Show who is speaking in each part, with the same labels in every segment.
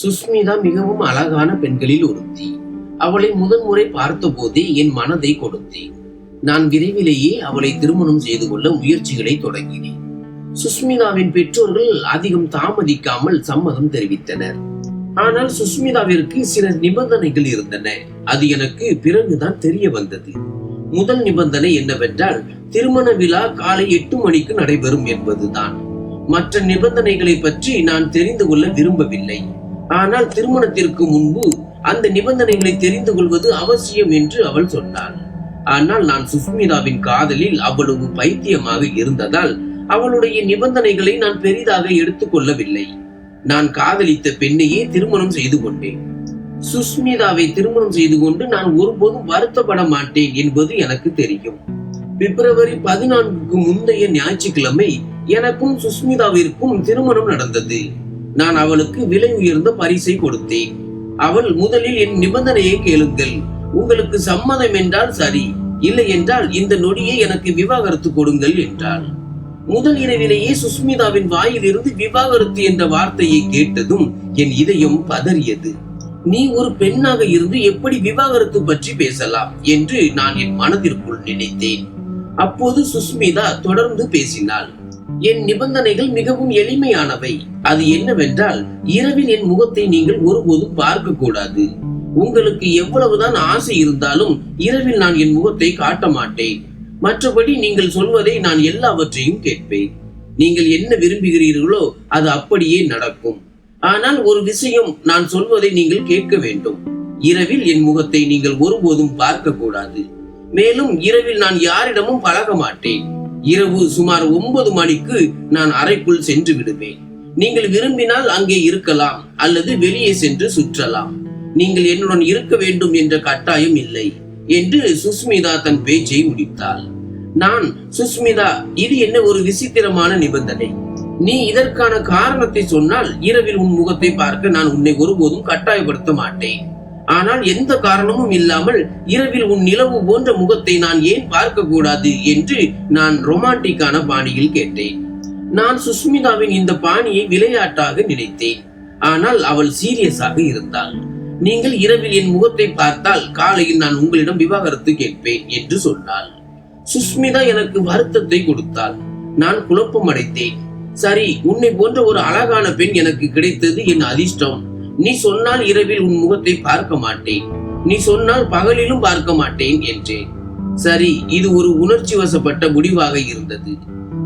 Speaker 1: சுஸ்மிதா மிகவும் அழகான பெண்களில் ஒருத்தி. அவளை முதன்முறை பார்த்தபோதே என் மனதை கொடுத்தேன். நான் விரைவிலேயே அவளை திருமணம் செய்து கொள்ள முயற்சிகளை தொடங்கினேன். சுஸ்மிதாவின் பெற்றோர்கள் அதிகம் தாமதிக்காமல் சம்மதம் தெரிவித்தனர். ஆனால் சுஸ்மிதாவிற்கு சில நிபந்தனைகள் இருந்தன. அது எனக்கு பிறகுதான் தெரிய வந்தது. முதல் நிபந்தனை என்னவென்றால் திருமண விழா காலை எட்டு மணிக்கு நடைபெறும் என்பதுதான். மற்ற நிபந்தனைகளை பற்றி நான் தெரிந்து கொள்ள விரும்பவில்லை. ஆனால் திருமணத்திற்கு முன்பு அந்த நிபந்தனைகளை தெரிந்து கொள்வது அவசியம் என்று அவள் சொன்னாள். ஆனால் நான் சுஸ்மிதாவின் காதலில் அவ்வளவு பைத்தியமாக இருந்ததால் அவளுடைய நிபந்தனைகளை நான் பெரிதாக எடுத்துக்கொள்ளவில்லை. நான் காதலித்த பெண்ணையே திருமணம் செய்து கொண்டேன். சுஸ்மிதாவை திருமணம் செய்து கொண்டு நான் ஒருபோதும் வருத்தப்பட மாட்டேன் என்பது எனக்கு தெரியும். பிப்ரவரி பதினான்குக்கு முந்தைய ஞாயிற்றுக்கிழமை எனக்கும் சுஸ்மிதாவிற்கும் திருமணம் நடந்தது. நான் அவளுக்கு விலை உயர்ந்த பரிசை கொடுத்தேன். அவள் முதலில் என் நிபந்தனையை கேளுங்கள். உங்களுக்கு சம்மதம் என்றால் சரி இல்லை என்றால் இந்த நொடியை எனக்கு விவாகரத்து கொடுங்கள் என்றாள். முதல் இரவிலேயே சுஸ்மிதாவின் வாயிலிருந்து விவாகரத்து என்ற வார்த்தையை கேட்டதும் என் இதயம் பதறியது. நீ ஒரு பெண்ணாக இருந்து எப்படி விவாகரத்து பற்றி பேசலாம் என்று நான் என் மனதிற்குள் நினைத்தேன். அப்போது சுஸ்மிதா தொடர்ந்து பேசினாள். என் நிபந்தனைகள் மிகவும் எளிமையானவை. அது என்னவென்றால் இரவில் என் முகத்தை நீங்கள் ஒருபோதும் பார்க்க கூடாது உங்களுக்கு எவ்வளவுதான் ஆசை இருந்தாலும் இரவில் நான் என் முகத்தை காட்ட மாட்டேன் மற்றபடி நீங்கள் சொல்வதை நான் எல்லாவற்றையும் கேட்பேன். நீங்கள் என்ன விரும்புகிறீர்களோ அது அப்படியே நடக்கும். ஆனால் ஒரு விஷயம் நான் சொல்வதை நீங்கள் கேட்க வேண்டும். இரவில் என் முகத்தை நீங்கள் ஒருபோதும் பார்க்க கூடாது மேலும் இரவில் நான் யாரிடமும் பழக மாட்டேன் இரவு சுமார் ஒன்பது மணிக்கு நான் அறைக்குள் சென்று விடுவேன். நீங்கள் விரும்பினால் அங்கே இருக்கலாம் அல்லது வெளியே சென்று சுற்றலாம். நீங்கள் என்னுடன் இருக்க வேண்டும் என்ற கட்டாயம் இல்லை என்று சுஸ்மிதா தன் பேச்சை முடித்தாள். நான் சுஸ்மிதா இது என்ன ஒரு விசித்திரமான நிபந்தனை? நீ இதற்கான காரணத்தை சொன்னால் இரவில் உன் முகத்தை பார்க்க நான் உன்னை ஒருபோதும் கட்டாயப்படுத்த மாட்டேன். ஆனால் எந்த காரணமும் இல்லாமல் இரவில் உன் நிலவு போன்ற முகத்தை நான் ஏன் பார்க்க கூடாது என்று நான் ரொமான்டிக்கான பாணியில் கேட்டேன். நான் சுஸ்மிதாவின் இந்த பாணியை விளையாட்டாக நினைத்தேன். ஆனால் அவள் சீரியஸாக இருந்தாள். நீங்கள் இரவில் என் முகத்தை பார்த்தால் காலையில் நான் உங்களிடம் விவாகரத்து கேட்பேன் என்று சொன்னாள். சுஸ்மிதா எனக்கு வருத்தத்தை கொடுத்தாள். நான் குழப்பம் அடைத்தேன் சரி உன்னை போன்ற ஒரு அழகான பெண் எனக்கு கிடைத்தது என் அதிர்ஷ்டம். நீ சொன்னால் இரவில் உன் முகத்தை பார்க்க மாட்டேன். நீ சொன்னால் பகலிலும் பார்க்க மாட்டேன் என்றேன். சரி இது ஒரு உணர்ச்சி வசப்பட்ட முடிவாக இருந்தது.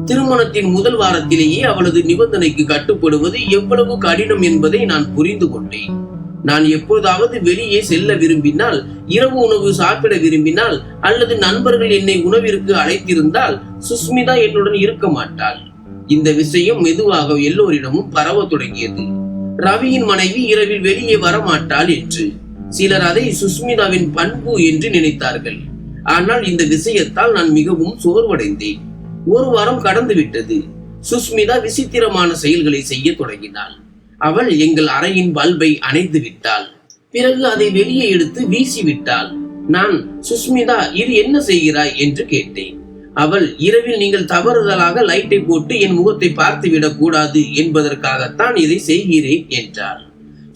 Speaker 1: திருமணத்தின் முதல் வாரத்திலேயே அவளது நிபந்தனைக்கு கட்டுப்படுவது எவ்வளவு கடினம் என்பதை நான் புரிந்து கொண்டேன். நான் எப்போதாவது வெளியே செல்ல விரும்பினால் இரவு உணவு சாப்பிட விரும்பினால் அல்லது நண்பர்கள் என்னை உணவிற்கு அழைத்திருந்தால் சுஸ்மிதா என்னுடன் இருக்க மாட்டாள். இந்த விஷயம் மெதுவாக எல்லோரிடமும் பரவ தொடங்கியது. ரவியின் மனைவி இரவில் வெளியே வரமாட்டாள் என்று. சிலர் அதை சுஸ்மிதாவின் பண்பு என்று நினைத்தார்கள். ஆனால் இந்த விஷயத்தால் நான் மிகவும் சோர்வடைந்தேன். ஒரு வாரம் கடந்து விட்டது சுஸ்மிதா விசித்திரமான செயல்களை செய்ய தொடங்கினாள். அவள் எங்கள் அறையின் பல்பை அணைத்து விட்டாள். பிறகு அதை வெளியே எடுத்து வீசி விட்டாள் நான் சுஸ்மிதா இது என்ன செய்கிறாய்? என்று கேட்டேன். அவள் இரவில் நீங்கள் தவறுதலாக லைட்டை போட்டு என் முகத்தை பார்த்து விடக்கூடாது என்பதற்காகத்தான் இதை செய்கிறேன் என்றார்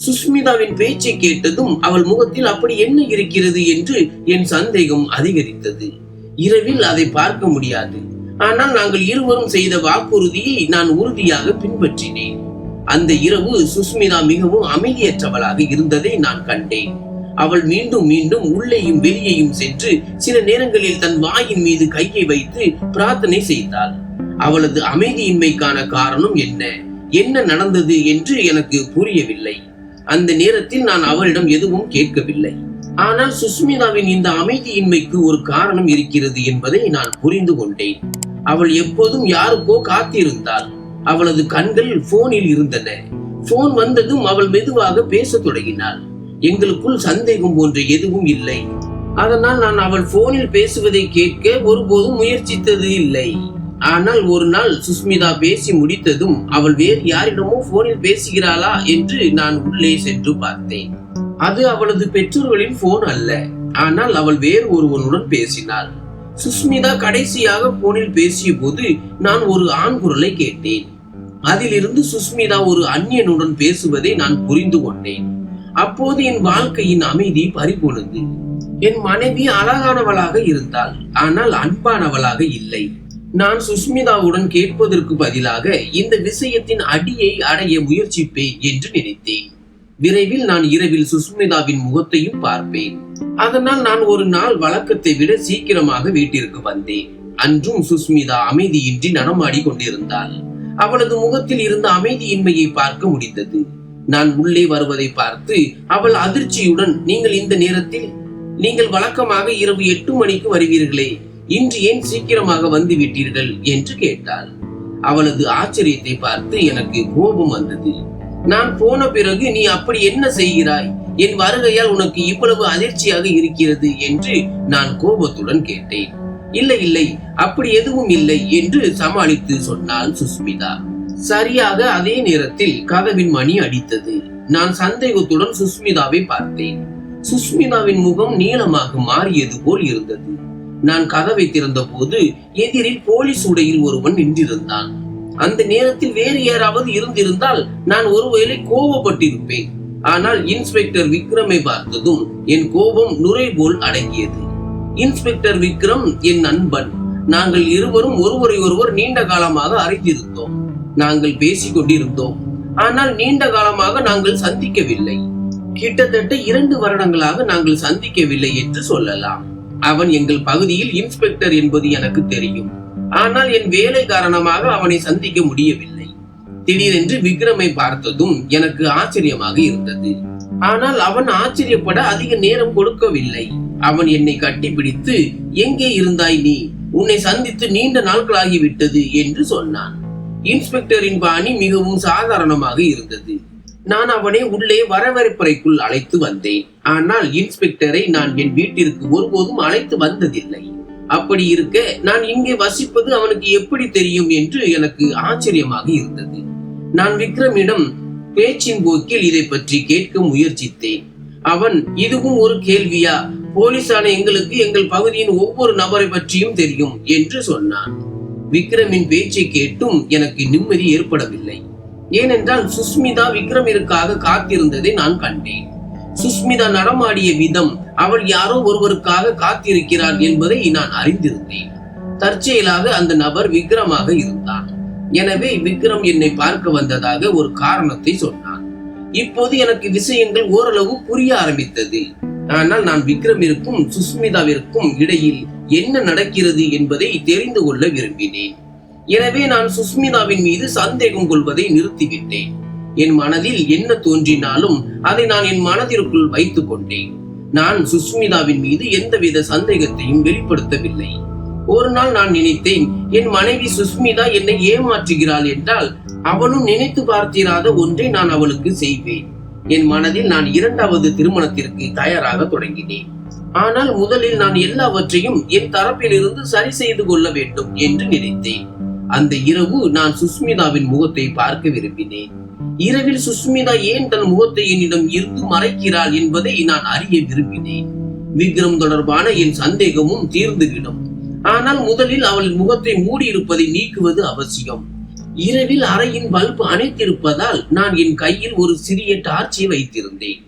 Speaker 1: சுஸ்மிதாவின் பேச்சை கேட்டதும் அவள் முகத்தில் அப்படி என்ன இருக்கிறது என்று என் சந்தேகம் அதிகரித்தது. இரவில் அதை பார்க்க முடியாது. ஆனால் நாங்கள் இருவரும் செய்த வாக்குறுதியை நான் உறுதியாக பின்பற்றினேன். அந்த இரவு சுஸ்மிதா மிகவும் அமைதியற்றவளாக இருந்ததை நான் கண்டேன். அவள் மீண்டும் மீண்டும் உள்ளேயும் வெளியேயும் சென்று சில நேரங்களில் தன் வாயின் மீது கையை வைத்து பிரார்த்தனை செய்தாள். அவளது அமைதியின்மைக்கான காரணம் என்ன? என்ன நடந்தது என்று எனக்கு புரியவில்லை. அந்த நேரத்தில் நான் அவளிடம் எதுவும் கேட்கவில்லை. ஆனால் சுஸ்மிதாவின் இந்த அமைதியின்மைக்கு ஒரு காரணம் இருக்கிறது என்பதை நான் புரிந்து கொண்டேன். அவள் எப்போதும் யாருக்கோ காத்திருந்தாள். அவளது கண்கள் போனில் இருந்தன. போன் வந்ததும் அவள் மெதுவாக பேசத் தொடங்கினாள். எங்களுக்குள் சந்தேகம் போன்ற எதுவும் இல்லை. அதனால் நான் அவள் போனில் பேசுவதை கேட்க ஒருபோதும் முயற்சித்தது இல்லை. ஆனால் ஒரு நாள் சுஸ்மிதா பேசி முடித்ததும் அவள் வேறு யாரிடமோ போனில் பேசுகிறாளா என்று நான் உள்ளே சென்று பார்த்தேன். அது அவளது பெற்றோர்களின் போன் அல்ல. ஆனால் அவள் வேறு ஒருவனுடன் பேசினாள். சுஸ்மிதா கடைசியாக போனில் பேசிய போது நான் ஒரு ஆண் குரலை கேட்டேன். அதிலிருந்து சுஸ்மிதா ஒரு அந்நியனுடன் பேசுவதை நான் புரிந்து கொண்டேன். அப்போது என் வாழ்க்கையின் அமைதி பறிபோனது. என் மனைவி அழகானவளாக இருந்தாள். ஆனால் அன்பானவளாக இல்லை. நான் சுஷ்மிதாவுடன் கேட்பதற்கு பதிலாக இந்த விஷயத்தின் அடியை அடைய முயற்சிப்பேன் என்று நினைத்தேன். விரைவில் நான் இரவில் சுஷ்மிதாவின் முகத்தையும் பார்ப்பேன். அதனால் நான் ஒரு நாள் வழக்கத்தை விட சீக்கிரமாக வீட்டிற்கு வந்தேன். அன்றும் சுஷ்மிதா அமைதியின்றி நடமாடி கொண்டிருந்தாள். அவளது முகத்தில் இருந்த அமைதியின்மையை பார்க்க முடிந்தது. நான் உள்ளே வருவதை பார்த்து அவள் அதிர்ச்சியுடன் நீங்கள் இந்த நேரத்தில் நீங்கள் வழக்கமாக இரவு எட்டு மணிக்கு வருவீர்களே இன்று ஏன் சீக்கிரமாக வந்து விட்டீர்கள்? என்று கேட்டாள். அவளது ஆச்சரியத்தை பார்த்து எனக்கு கோபம் வந்தது. நான் போன பிறகு நீ அப்படி என்ன செய்கிறாய்? என் வருகையால் உனக்கு இவ்வளவு அதிர்ச்சியாக இருக்கிறது என்று நான் கோபத்துடன் கேட்டேன். இல்லை இல்லை அப்படி எதுவும் இல்லை என்று சமாளித்து சொன்னாள் சுஸ்மிதா. சரியாக அதே நேரத்தில் கதவின் மணி அடித்தது. நான் சந்தேகத்துடன் சுஸ்மிதாவை பார்த்தேன். சுஸ்மிதாவின் முகம் நீளமாக மாறியது போல் இருந்தது. நான் கதவை திறந்த போது எதிரில் போலீஸ் உடையில் ஒருவன் நின்றிருந்தான். அந்த நேரத்தில் வேறு யாராவது இருந்திருந்தால் நான் ஒருவேளை கோபப்பட்டிருப்பேன் ஆனால் இன்ஸ்பெக்டர் விக்ரமை பார்த்ததும் என் கோபம் நுரை போல் அடங்கியது. இன்ஸ்பெக்டர் விக்ரம் என் நண்பன். நாங்கள் இருவரும் ஒருவரை ஒருவர் நீண்ட காலமாக அறிந்திருந்தோம். நாங்கள் பேசிக் கொண்டிருந்தோம். ஆனால் நீண்ட காலமாக நாங்கள் சந்திக்கவில்லை. கிட்டத்தட்ட இரண்டு வருடங்களாக நாங்கள் சந்திக்கவில்லை என்று சொல்லலாம். அவன் எங்கள் பகுதியில் இன்ஸ்பெக்டர் என்பது எனக்கு தெரியும். ஆனால் என் வேலை காரணமாக அவனை சந்திக்க முடியவில்லை. திடீரென்று விக்ரமை பார்த்ததும் எனக்கு ஆச்சரியமாக இருந்தது. ஆனால் அவன் ஆச்சரியப்பட அதிக நேரம் கொடுக்கவில்லை. அவன் என்னை கட்டிப்பிடித்து எங்கே இருந்தாய் நீ? உன்னை சந்தித்து நீண்ட நாட்களாகிவிட்டது என்று சொன்னான். இன்ஸ்பெக்டரின் பாணி மிகவும் சாதாரணமாக இருந்தது. நான் அவனை உள்ளே வரவேற்பறைக்குள் அழைத்து வந்தேன். ஆனால் இன்ஸ்பெக்டரை நான் என் வீட்டிற்கு ஒருபோதும் அழைத்து வந்ததில்லை. அப்படி இருக்க நான் இங்கே வசிப்பது அவனுக்கு எப்படி தெரியும் என்று எனக்கு ஆச்சரியமாக இருந்தது. நான் விக்ரமிடம் பேச்சின் போக்கில் இதை பற்றி கேட்க முயற்சித்தேன். அவன் இதுவும் ஒரு கேள்வியா? போலீசான எங்களுக்கு எங்கள் பகுதியின் ஒவ்வொரு நபரை பற்றியும் தெரியும் என்று சொன்னான். விக்ரமின் பேச்சை கேட்டும் எனக்கு நிம்மதி ஏற்படவில்லை. ஏனென்றால் சுஸ்மிதா விக்ரமிற்காக காத்திருந்ததை நான் கண்டேன். சுஸ்மிதா நடமாடிய விதம் அவள் யாரோ ஒருவருக்காக காத்திருக்கிறார் என்பதை நான் அறிந்திருந்தேன். தற்செயலாக அந்த நபர் விக்ரமாக இருந்தான். எனவே விக்ரம் என்னை பார்க்க வந்ததாக ஒரு காரணத்தை சொன்னான். இப்போது எனக்கு விஷயங்கள் ஓரளவு புரிய ஆரம்பித்தது. ஆனால் நான் விக்ரமிற்கும் சுஸ்மிதாவிற்கும் இடையில் என்ன நடக்கிறது என்பதை தெரிந்து கொள்ள விரும்பினேன். எனவே நான் சுஸ்மிதாவின் மீது சந்தேகம் கொள்வதை நிறுத்திவிட்டேன். என் மனதில் என்ன தோன்றினாலும் அதை நான் என் மனதிற்குள் வைத்துக் கொண்டேன். நான் சுஸ்மிதாவின் மீது எந்தவித சந்தேகத்தையும் வெளிப்படுத்தவில்லை. ஒரு நாள் நான் நினைத்தேன் என் மனைவி சுஸ்மிதா என்னை ஏமாற்றுகிறாள் என்றால் அவளும் நினைத்து பார்த்திராத ஒன்றை நான் அவளுக்கு செய்வேன். என் மனதில் நான் இரண்டாவது திருமணத்திற்கு தயாராக தொடங்கினேன். ஆனால் முதலில் நான் எல்லாவற்றையும் என் தரப்பிலிருந்து சரி செய்து கொள்ள வேண்டும் என்று நினைத்தேன். அந்த இரவு நான் சுஸ்மிதாவின் முகத்தை பார்க்க விரும்பினேன். இரவில் சுஸ்மிதா ஏன் தன் முகத்தை என்னிடம் இருந்து மறைக்கிறாள் என்பதை நான் அறிய விரும்பினேன். விக்ரம் தொடர்பான என் சந்தேகமும் தீர்ந்துவிடும். ஆனால் முதலில் அவள் முகத்தை மூடியிருப்பதை நீக்குவது அவசியம். இரவில் அறையின் பல்பு அணைத்திருப்பதால் நான் என் கையில் ஒரு சிறிய டார்ச்சை வைத்திருந்தேன்.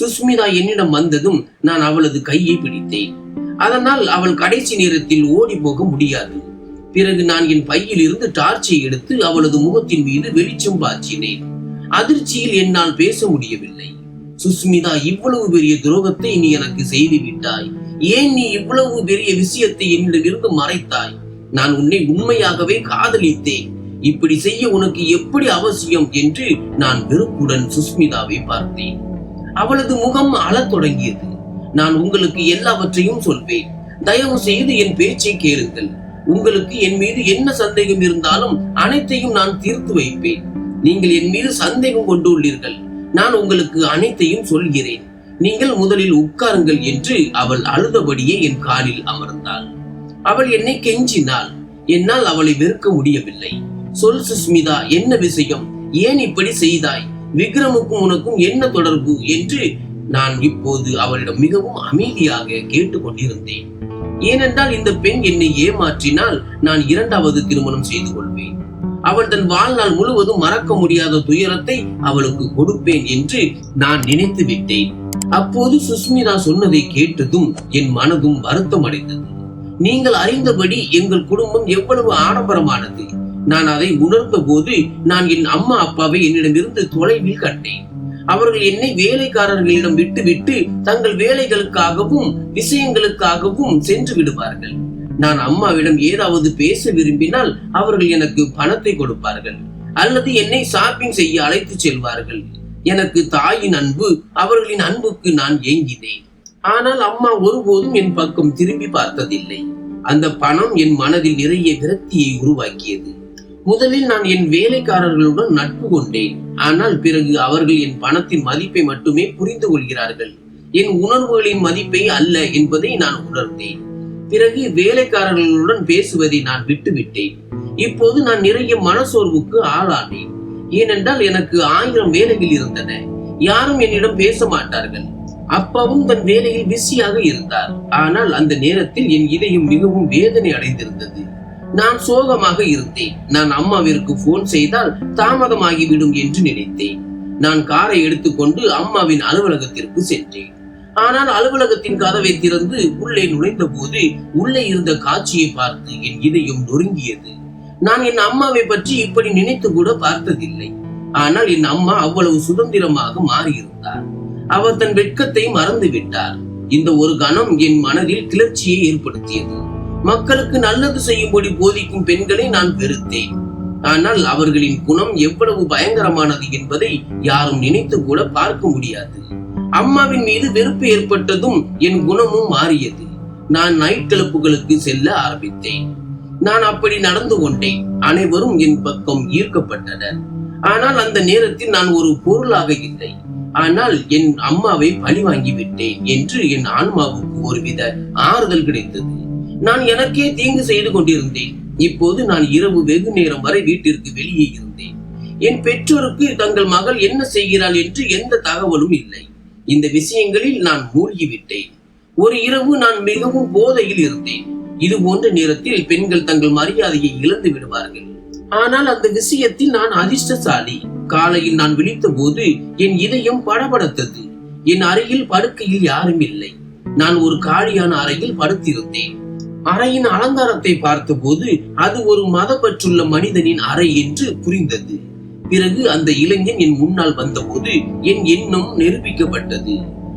Speaker 1: சுஸ்மிதா என்னிடம் வந்ததும் நான் அவளது கையை பிடித்தேன். அதனால் அவள் கடைசி நேரத்தில் ஓடி போக முடியாது. பிறகு நான் என் பையில் இருந்து டார்ச்சை எடுத்து அவளது முகத்தின் மீது வெளிச்சம் பாய்ச்சினேன். அதிர்ச்சியில் என்னால் பேச முடியவில்லை. சுஸ்மிதா இவ்வளவு பெரிய துரோகத்தை நீ எனக்கு செய்து விட்டாய் ஏன் நீ இவ்வளவு பெரிய விஷயத்தை என்னிடமிருந்து மறைத்தாய்? நான் உன்னை உண்மையாகவே காதலித்தேன். இப்படி செய்ய உனக்கு எப்படி அவசியம் என்று நான் வெறுப்புடன் சுஸ்மிதாவை பார்த்தேன். அவளது முகம் அழத் தொடங்கியது. நான் உங்களுக்கு எல்லாவற்றையும் சொல்வேன். தயவு செய்து என் பேச்சை கேளுங்கள். உங்களுக்கு என் மீது என்ன சந்தேகம் இருந்தாலும் அனைத்தையும் நான் தீர்த்து வைப்பேன். நீங்கள் என் மீது சந்தேகம் கொண்டுள்ளீர்கள். நான் உங்களுக்கு அனைத்தையும் சொல்கிறேன். நீங்கள் முதலில் உட்காருங்கள் என்று அவள் அழுதபடியே என் காலில் அமர்ந்தாள். அவள் என்னை கெஞ்சினாள். என்னால் அவளை வெறுக்க முடியவில்லை. சொல் சுஸ்மிதா என்ன விஷயம்? ஏன் இப்படி செய்தாய்? விக்ரமுக்கும் உனக்கும் என்ன தொடர்பு என்று நான் இப்போது அவளிடம் மிகவும் அமைதியாக கேட்டுக்கொண்டிருந்தேன். ஏனென்றால் இந்த பெண் என்னை ஏமாற்றினால் நான் இரண்டாவது திருமணம் செய்து கொள்வேன். அவள் தன் வாழ்நாள் முழுவதும் மறக்க முடியாத துயரத்தை அவளுக்கு கொடுப்பேன் என்று நான் நினைத்து விட்டேன். அப்போது சுஸ்மிதா சொன்னதை கேட்டதும் என் மனதும் வருத்தம் அடைந்தது நீங்கள் அறிந்தபடி எங்கள் குடும்பம் எவ்வளவு ஆடம்பரமானது. நான் அதை உணர்ந்த போது நான் என் அம்மா அப்பாவை என்னிடமிருந்து தொலைவில் கண்டேன். அவர்கள் என்னை வேலைக்காரர்களிடம் விட்டுவிட்டு தங்கள் வேலைகளுக்காகவும் விஷயங்களுக்காகவும் சென்று விடுவார்கள். நான் அம்மாவிடம் ஏதாவது பேச விரும்பினால் அவர்கள் எனக்கு பணத்தை கொடுப்பார்கள். அல்லது என்னை ஷாப்பிங் செய்ய அழைத்து செல்வார்கள். எனக்கு தாயின் அன்பு அவர்களின் அன்புக்கு நான் ஏங்கினேன். ஆனால் அம்மா ஒருபோதும் என் பக்கம் திரும்பி பார்த்ததில்லை. அந்த பணம் என் மனதில் நிறைய விரக்தியை உருவாக்கியது. முதலில் நான் என் வேலைக்காரர்களுடன் நட்பு கொண்டேன். ஆனால் பிறகு அவர்கள் என் பணத்தின் மதிப்பை மட்டுமே புரிந்து கொள்கிறார்கள். என் உணர்வுகளின் மதிப்பை அல்ல என்பதை நான் உணர்ந்தேன். பிறகு வேலைக்காரர்களுடன் பேசுவதை நான் விட்டுவிட்டேன். இப்போது நான் நிறைய மனசோர்வுக்கு ஆளானேன். ஏனென்றால் எனக்கு ஆயிரம் வேலைகள் இருந்தன. யாரும் என்னிடம் பேச மாட்டார்கள். அப்பாவும் தன் வேலையில் பிஸியாக இருந்தார். ஆனால் அந்த நேரத்தில் என் இதயம் மிகவும் வேதனை அடைந்திருந்தது. நான் சோகமாக இருந்தேன் நான் அம்மாவிற்கு போன் செய்தால் தாமதமாகிவிடும் என்று நினைத்தேன். நான் காரை எடுத்துக்கொண்டு அம்மாவின் அலுவலகத்திற்கு சென்றேன். ஆனால் அலுவலகத்தின் கதவை திறந்து உள்ளே நுழைந்த போது உள்ளே இருந்த காட்சியை பார்த்து என் இதயம் நொறுங்கியது. நான் என் அம்மாவை பற்றி இப்படி நினைத்து கூட பார்த்ததில்லை. ஆனால் என் அம்மா அவ்வளவு சுதந்திரமாக மாறியிருந்தார். அவர் தன் வெட்கத்தை மறந்து விட்டார் இந்த ஒரு கணம் என் மனதில் கிளர்ச்சியை ஏற்படுத்தியது. மக்களுக்கு நல்லது செய்யும்படி போதிக்கும் பெண்களை நான் வெறுத்தேன். ஆனால் அவர்களின் குணம் எவ்வளவு பயங்கரமானது என்பதை யாரும் நினைத்து கூட பார்க்க முடியாது. அம்மாவின் மீது வெறுப்பு ஏற்பட்டதும் என் குணமும் மாறியது. நான் நைட் கிளப்புகளுக்கு செல்ல ஆரம்பித்தேன். நான் அப்படி நடந்து கொண்டேன். அனைவரும் என் பக்கம் ஈர்க்கப்பட்டனர். ஆனால் அந்த நேரத்தில் நான் ஒரு பொருளாக இல்லை. ஆனால் என் அம்மாவை பழி வாங்கி விட்டேன் என்று என் ஆன்மாவுக்கு ஒருவித ஆறுதல் கிடைத்தது. நான் எனக்கே தீங்கு செய்து கொண்டிருந்தேன். இப்போது நான் இரவு வெகு நேரம் வரை வீட்டிற்கு வெளியே இருந்தேன். என் பெற்றோருக்கு தங்கள் மகள் என்ன செய்கிறாள் என்று எந்த தகவலும் இல்லை. இந்த விஷயங்களில் நான் மூழ்கிவிட்டேன். ஒரு இரவு நான் மிகவும் போதையில் இருந்தேன். இது போன்ற நேரத்தில் பெண்கள் தங்கள் மரியாதையை இழந்து விடுவார்கள். ஆனால் அந்த விஷயத்தில் நான் அதிர்ஷ்டசாலி. காலையில் நான் விழித்த போது என் இதயம் படபடத்தது. என் அறையில் படுக்கையில் யாரும் இல்லை. நான் ஒரு காலியான அறையில் படுத்திருந்தேன். அறையின் அலங்காரத்தை பார்த்தபோது அது ஒரு மதப்பற்றுள்ள மனிதனின் அறை என்று புரிந்தது. பிறகு அந்த இளைஞன் என் முன்னால் வந்தபோது என் எண்ணம் நிரூபிக்கப்பட்டது.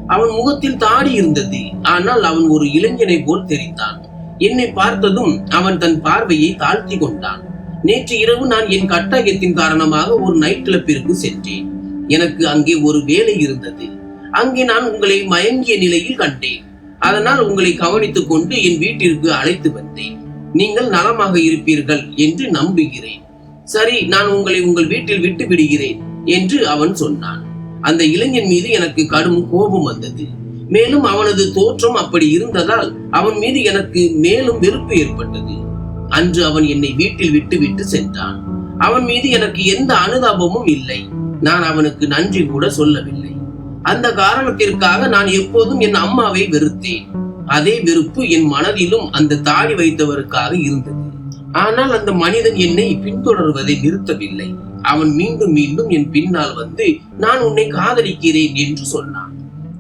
Speaker 1: அவன் முகத்தில் தாடி இருந்தது. ஆனால் அவன் ஒரு இளைஞனை போல் தெரிந்தான். என்னை பார்த்ததும் அவன் தன் பார்வையை தாழ்த்தி கொண்டான். நேற்று இரவு நான் என் கட்டாயத்தின் காரணமாக ஒரு நைட் கிளப்பிற்கு சென்றேன். எனக்கு அங்கே ஒரு வேலை இருந்தது. அங்கே நான் உங்களை மயங்கிய நிலையில் கண்டேன். அதனால் உங்களை கவனித்துக் கொண்டு என் வீட்டிற்கு அழைத்து வந்தேன். நீங்கள் நலமாக இருப்பீர்கள் என்று நம்புகிறேன். சரி நான் உங்களை உங்கள் வீட்டில் விட்டு விடுகிறேன் என்று அவன் சொன்னான். அந்த இளைஞன் மீது எனக்கு கடும் கோபம் வந்தது. மேலும் அவனது தோற்றம் அப்படி இருந்ததால் அவன் மீது எனக்கு மேலும் வெறுப்பு ஏற்பட்டது. அன்று அவன் என்னை வீட்டில் விட்டு விட்டு சென்றான். அவன் மீது எனக்கு எந்த அனுதாபமும் இல்லை. நான் அவனுக்கு நன்றி கூட சொல்லவில்லை. அந்த காரணத்திற்காக நான் எப்போதும் என் அம்மாவை வெறுத்தேன். அதே வெறுப்பு என் மனதிலும் அந்த தாடி வைத்தவருக்காக இருந்தது. ஆனால் அந்த மனிதன் என்னை பின்தொடர்வதை நிறுத்தவில்லை. அவன் மீண்டும் மீண்டும் என் பின்னால் வந்து நான் உன்னை காதலிக்கிறேன் என்று சொன்னான்.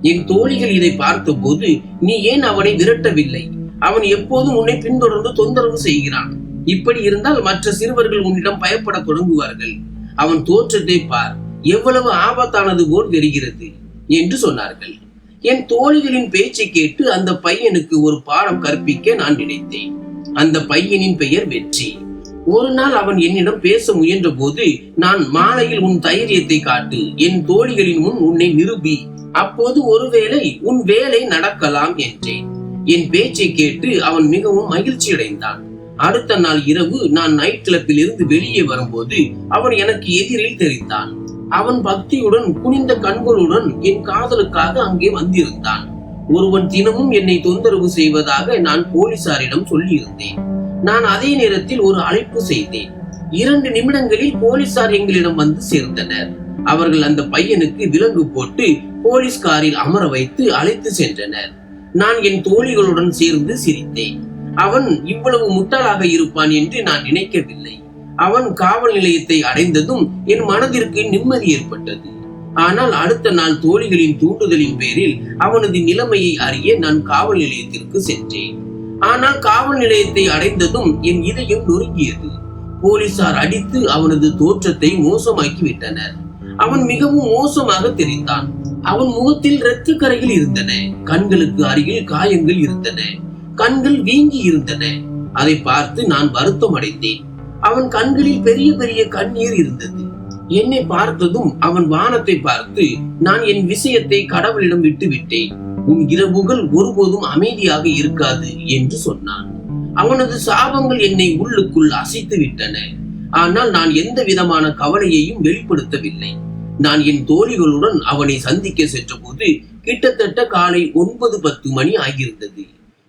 Speaker 1: என் தோழிகள் இதை பார்த்தபோது நீ ஏன் அவனை விரட்டவில்லை? அவன் எப்போதும் உன்னை பின்தொடர்ந்து தொந்தரவு செய்கிறான். இப்படி இருந்தால் மற்ற சிறுவர்கள் உன்னிடம் பயப்பட தொடங்குவார்கள். அவன் தோற்றத்தை பார். எவ்வளவு ஆபத்தானது போல் தெரிகிறது. என்று சொன்னார்கள். என் தோழிகளின் பேச்சை கேட்டு அந்த பையனுக்கு ஒரு பாடம் கற்பிக்க நான் நினைத்தேன். அந்த பையனின் பெயர் வெற்றி. ஒரு நாள் அவன் என்னிடம் பேச முயன்ற போது நான் மாலையில் உன் தைரியத்தை காட்டு என் தோழிகளின் முன் உன்னை நிரூபி. அப்போது ஒருவேளை உன் வேலை நடக்கலாம் என்றேன். என் பேச்சை கேட்டு அவன் மிகவும் மகிழ்ச்சி அடைந்தான் அடுத்த நாள் இரவு நான் நைட் கிளப்பில் இருந்து வெளியே வரும்போது அவன் எனக்கு எதிரில் தெரிந்தான். அவன் பக்தியுடன் குனிந்த கண்களுடன் என் காதலுக்காக அங்கே வந்திருந்தான். ஒருவன் தினமும் என்னை தொந்தரவு செய்வதாக நான் போலீசாரிடம் சொல்லியிருந்தேன். நான் அதே நேரத்தில் ஒரு அழைப்பு செய்தேன். இரண்டு நிமிடங்களில் போலீசார் எங்களிடம் வந்து சேர்ந்தனர். அவர்கள் அந்த பையனுக்கு விலங்கு போட்டு போலீஸ் காரில் அமர வைத்து அழைத்து சென்றனர். நான் என் தோழிகளுடன் சேர்ந்து சிரித்தேன். அவன் இவ்வளவு முட்டாளாக இருப்பான் என்று நான் நினைக்கவில்லை. அவன் காவல் நிலையத்தை அடைந்ததும் என் மனதிற்கு நிம்மதி ஏற்பட்டது. ஆனால் அடுத்த நாள் தோழிகளின் தூண்டுதலின் பேரில் அவனது நிலைமையை அறிய நான் காவல் நிலையத்திற்கு சென்றேன். ஆனால் காவல் நிலையத்தை அடைந்ததும் என் இதயம் நொறுங்கியது. போலீசார் அடித்து அவனது தோற்றத்தை மோசமாக்கி விட்டனர் அவன் மிகவும் மோசமாக தெரிந்தான். அவன் முகத்தில் இரத்த கரைகள் இருந்தன. கண்களுக்கு அருகில் காயங்கள் இருந்தன. கண்கள் வீங்கி இருந்தன அதை பார்த்து நான் வருத்தம் அடைந்தேன் அவன் கண்களில் பெரிய பெரிய கண்ணீர் இருந்தது. என்னை பார்த்ததும் அவன் வானத்தை பார்த்து நான் என் விஷயத்தை கடவுளிடம் விட்டு விட்டேன் உன் இரவுகள் ஒருபோதும் அமைதியாக இருக்காது என்று சொன்னான். அவனது சாபங்கள் என்னை உள்ளுக்குள் அசைத்து விட்டன. ஆனால் நான் எந்த விதமான கவலையையும் வெளிப்படுத்தவில்லை. நான் என் தோழிகளுடன் அவனை சந்திக்க சென்றபோது கிட்டத்தட்ட காலை ஒன்பது பத்து மணி ஆகியிருந்தது.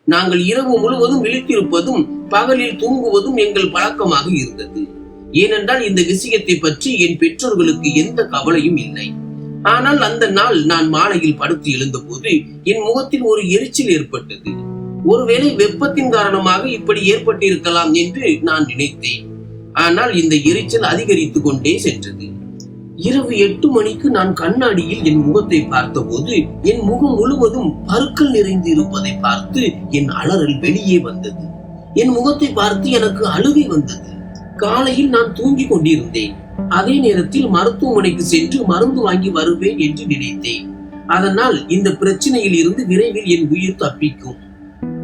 Speaker 1: நாங்கள் இரவு முழுவதும் விழித்திருப்பதும் பகலில் தூங்குவதும் எங்கள் பழக்கமாக இருந்தது. ஏனென்றால் இந்த விஷயத்தை பற்றி என் பெற்றோர்களுக்கு எந்த கவலையும் இல்லை. ஆனால் அந்த நாள் நான் மாலையில் படுத்து எழுந்தபோது என் முகத்தில் ஒரு எரிச்சல் ஏற்பட்டது. ஒருவேளை வெப்பத்தின் காரணமாக இப்படி ஏற்பட்டிருக்கலாம் என்று நான் நினைத்தேன். ஆனால் இந்த எரிச்சல் அதிகரித்துக் கொண்டே சென்றது. இரவு எட்டு மணிக்கு நான் கண்ணாடியில் என் முகத்தை பார்த்தபோது என் முகம் முழுவதும் பருக்கள் நிறைந்து இருப்பதை பார்த்து என் அலறல் வெளியே வந்தது. என் முகத்தை பார்த்து எனக்கு அழுகை வந்தது. காலையில் நான் தூங்கிக் கொண்டிருந்தேன். அதே நேரத்தில் மருத்துவமனைக்கு சென்று மருந்து வாங்கி வருவேன் என்று நினைத்தேன். அதனால் இந்த பிரச்சனையில் இருந்து விரைவில் என் உயிர் தப்பிக்கும்.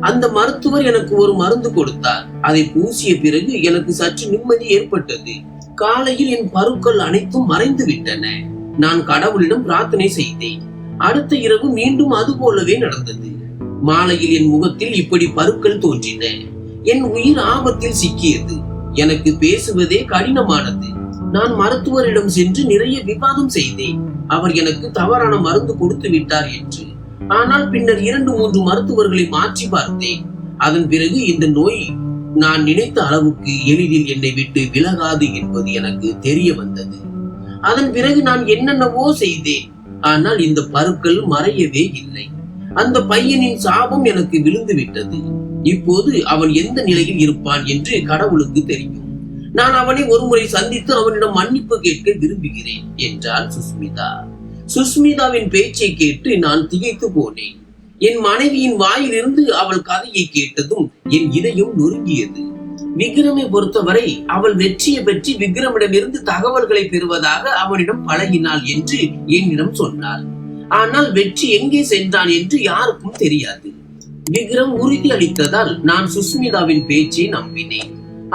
Speaker 1: அந்த மருத்துவர் எனக்கு ஒரு மருந்து கொடுத்தார். அதை பூசிய பிறகு எனக்கு சற்று நிம்மதி ஏற்பட்டது. காலையில் என் பருக்கள் அனைத்தும் மறைந்து விட்டன. நான் கடவுளிடம் பிரார்த்தனை செய்தேன். அடுத்த இரவு மீண்டும் அது போலவே நடந்தது. மாலையில் என் முகத்தில் இப்படி பருக்கள் தோன்றின. என் உயிர் ஆபத்தில் சிக்கியது. எனக்கு பேசுவதே கடினமானது. நான் மருத்துவரிடம் சென்று நிறைய விவாதம் செய்தேன். அவர் எனக்கு தவறான மருந்து கொடுத்து விட்டார் என்று. ஆனால் பின்னர் இரண்டு மூன்று மருத்துவர்களை மாற்றி பார்த்தேன். அதன் பிறகு இந்த நோய் நான் நினைத்த அளவுக்கு எளிதில் என்னை விட்டு விலகாது என்பது எனக்கு தெரிய வந்தது. அதன் பிறகு நான் என்னென்னவோ செய்தேன். ஆனால் இந்த பருக்கள் மறையவே இல்லை. அந்த பையனின் சாபம் எனக்கு விழுந்து விட்டது இப்போது அவன் எந்த நிலையில் இருப்பான் என்று கடவுளுக்கு தெரியும். நான் அவனை ஒருமுறை சந்தித்து அவனிடம் மன்னிப்பு கேட்க விரும்புகிறேன் என்றார் சுஸ்மிதா சுஸ்மிதாவின் பேச்சை கேட்டு நான் திகைத்து போனேன். என் மனைவியின் வாயிலிருந்து அவள் கதையை கேட்டதும் என் இதயம் நொறுங்கியது. விக்ரமை பொறுத்தவரை அவள் வெற்றியை பற்றி விக்ரமிடமிருந்து தகவல்களை பெறுவதாக அவனிடம் பழகினாள் என்று என்னிடம் சொன்னாள். ஆனால் வெற்றி எங்கே சென்றான் என்று யாருக்கும் தெரியாது. விக்ரம் உறுதி அளித்ததால் நான் சுஸ்மிதாவின் பேச்சை நம்பினேன்.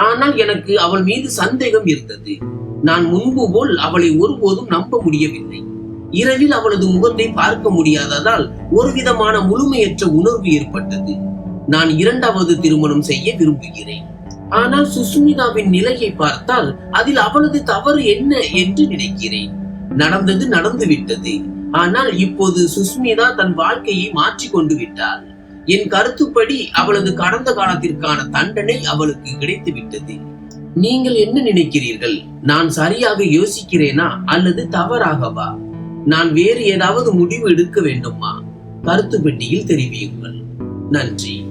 Speaker 1: ஆனால் எனக்கு அவள் மீது சந்தேகம் இருந்தது. நான் முன்பு போல் அவளை ஒருபோதும் நம்ப முடியவில்லை. இரவில் அவளது முகத்தை பார்க்க முடியாததால் ஒரு விதமான முழுமையற்ற உணர்வு ஏற்பட்டது. நான் இரண்டாவது திருமணம் செய்ய விரும்புகிறேன். ஆனால் சுஸ்மிதாவின் நிலையை பார்த்தால் அதில் அவளது தவறு என்ன என்று நினைக்கிறேன். நடந்தது நடந்துவிட்டது. ஆனால் இப்போது சுஸ்மிதா தன் வாழ்க்கையை மாற்றி கொண்டு விட்டாள். என் கருத்துப்படி அவளது கடந்த காலத்திற்கான தண்டனை அவளுக்கு கிடைத்து விட்டது. நீங்கள் என்ன நினைக்கிறீர்கள்? நான் சரியாக யோசிக்கிறேனா அல்லது தவறாகவா? நான் வேறு ஏதாவது முடிவு எடுக்க வேண்டுமா? கருத்து பெட்டியில் தெரிவியுங்கள். நன்றி.